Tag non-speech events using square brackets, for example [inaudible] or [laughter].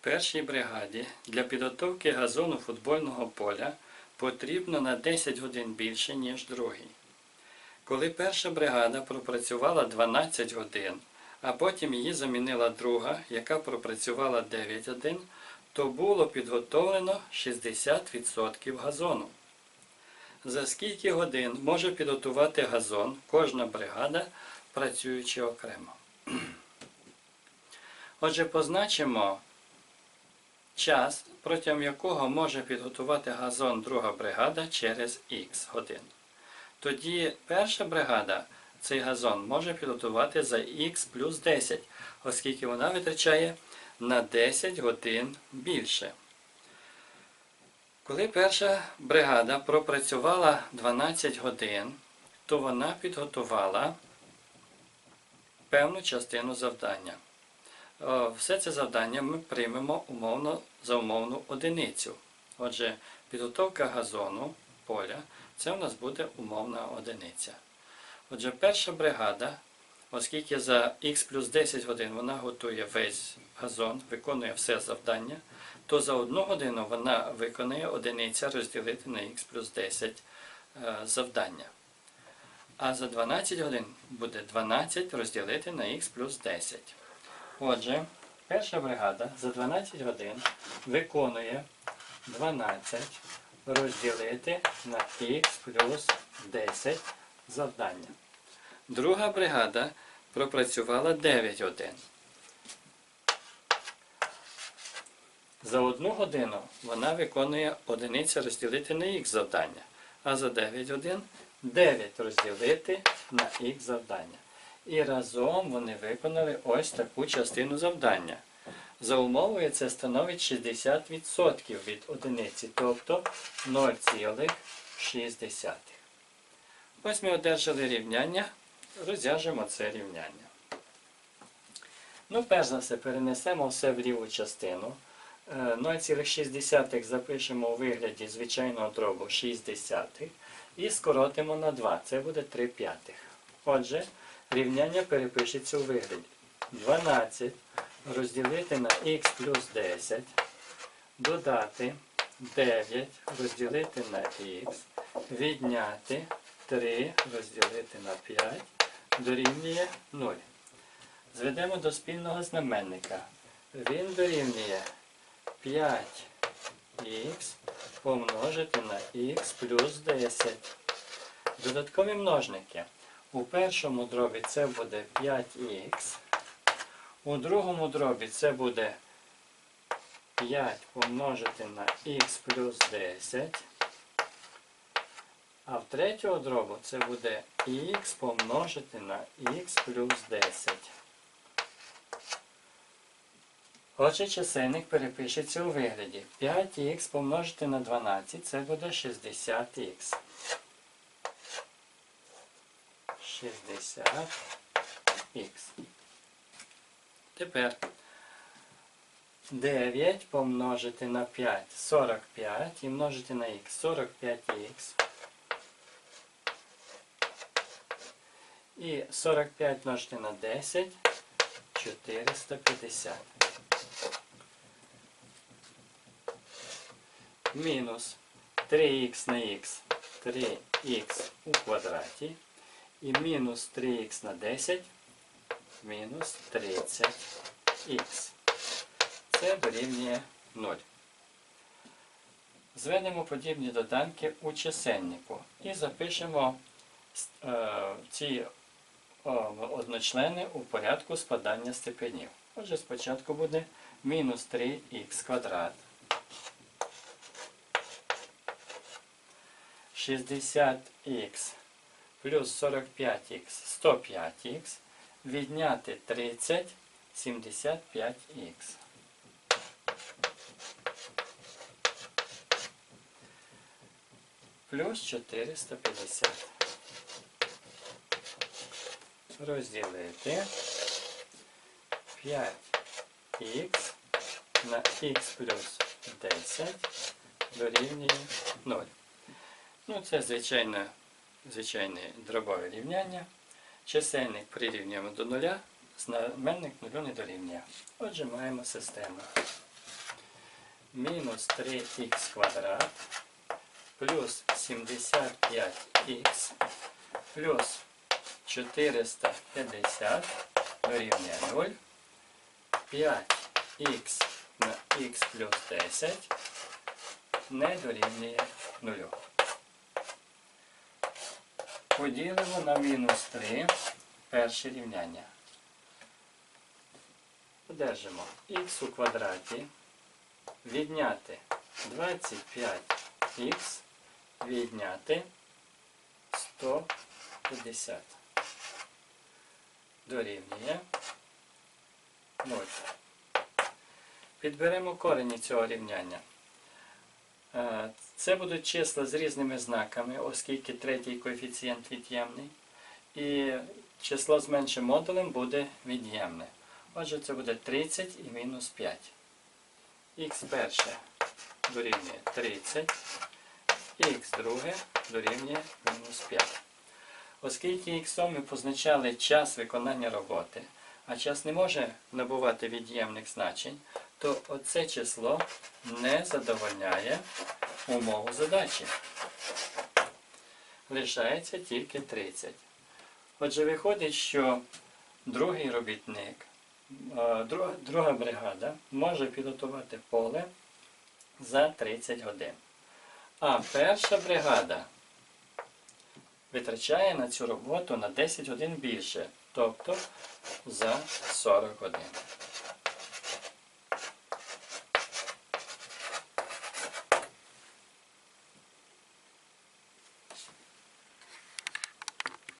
Першій бригаді для підготовки газону футбольного поля потрібно на 10 годин більше, ніж другій. Коли перша бригада пропрацювала 12 годин, а потім її замінила друга, яка пропрацювала 9 годин, то було підготовлено 60% газону. За скільки годин може підготувати газон кожна бригада, працюючи окремо? [clears throat] Отже, позначимо час, протягом якого може підготувати газон друга бригада через Х годин. Тоді перша бригада цей газон може підготувати за Х плюс 10, оскільки вона витрачає на 10 годин більше. Коли перша бригада пропрацювала 12 годин, то вона підготувала певну частину завдання. О, Все це завдання ми приймемо умовно за умовну одиницю. Отже, підготовка газону поля це у нас буде умовна одиниця. Отже, перша бригада, оскільки за х плюс 10 годин вона готує весь газон, виконує все завдання, то за одну годину вона виконує одиниця розділити на х плюс 10 е, завдання. А за 12 годин буде 12 розділити на х плюс 10. Отже, перша бригада за 12 годин виконує 12 розділити на х плюс 10 завдання. Друга бригада пропрацювала 9 годин. За одну годину вона виконує одиниця розділити на х завдання, а за 9 годин 9 розділити на х завдання. І разом вони виконали ось таку частину завдання. За умовою це становить 60% від одиниці, тобто 0,6. Ось ми одержали рівняння, розв'яжемо це рівняння. Ну, перш за все, перенесемо все в ліву частину. Е, 0,6 запишемо у вигляді звичайного дробу 6 і скоротимо на 2. Це буде 3 п'ятих. Отже, рівняння перепишеться у вигляді 12 розділити на х плюс 10, додати 9 розділити на х, відняти 3 розділити на 5 дорівнює 0. Зведемо до спільного знаменника. Він дорівнює 5х помножити на х плюс 10. Додаткові множники. У першому дробі це буде 5х. У другому дробі це буде 5 помножити на х плюс 10. А в третього дробу це буде х помножити на х плюс 10. Отже, чисельник перепишеться у вигляді. 5х помножити на 12 це буде 60х. 60х. Тепер 9 помножити на 5 45 і множити на х 45х. І 45 множити на 10 450. Мінус 3х на х 3х у квадраті. І мінус 3х на 10 мінус 30х. Це дорівнює 0. Зведемо подібні доданки у чисельнику і запишемо е, ці е, одночлени у порядку спадання степенів. Отже, спочатку буде мінус 3х квадрат. 60х плюс 45х 105х відняти 30 75х. Плюс 450. Розділити 5х на х плюс 10 дорівнює 0. Ну, це звичайно, звичайне дробове рівняння. Чисельник прирівнюємо до нуля, знаменник нулю не дорівнює. Отже, маємо систему. мінус 3х квадрат плюс 75х плюс 450 дорівнює 0. 5х на х плюс 10 не дорівнює 0. Поділимо на мінус 3 перше рівняння. Одержимо х у квадраті відняти 25х відняти 150 дорівнює 0. Підберемо корені цього рівняння. Це будуть числа з різними знаками, оскільки третій коефіцієнт від'ємний. І число з меншим модулем буде від'ємне. Отже, це буде 30 і мінус 5. Х перше дорівнює 30, х друге дорівнює мінус 5. Оскільки х ми позначали час виконання роботи, а час не може набувати від'ємних значень, то оце число не задовольняє умову задачі. Лишається тільки 30. Отже, виходить, що другий робітник, е, друга, бригада може підготувати поле за 30 годин. А перша бригада витрачає на цю роботу на 10 годин більше, тобто за 40 годин.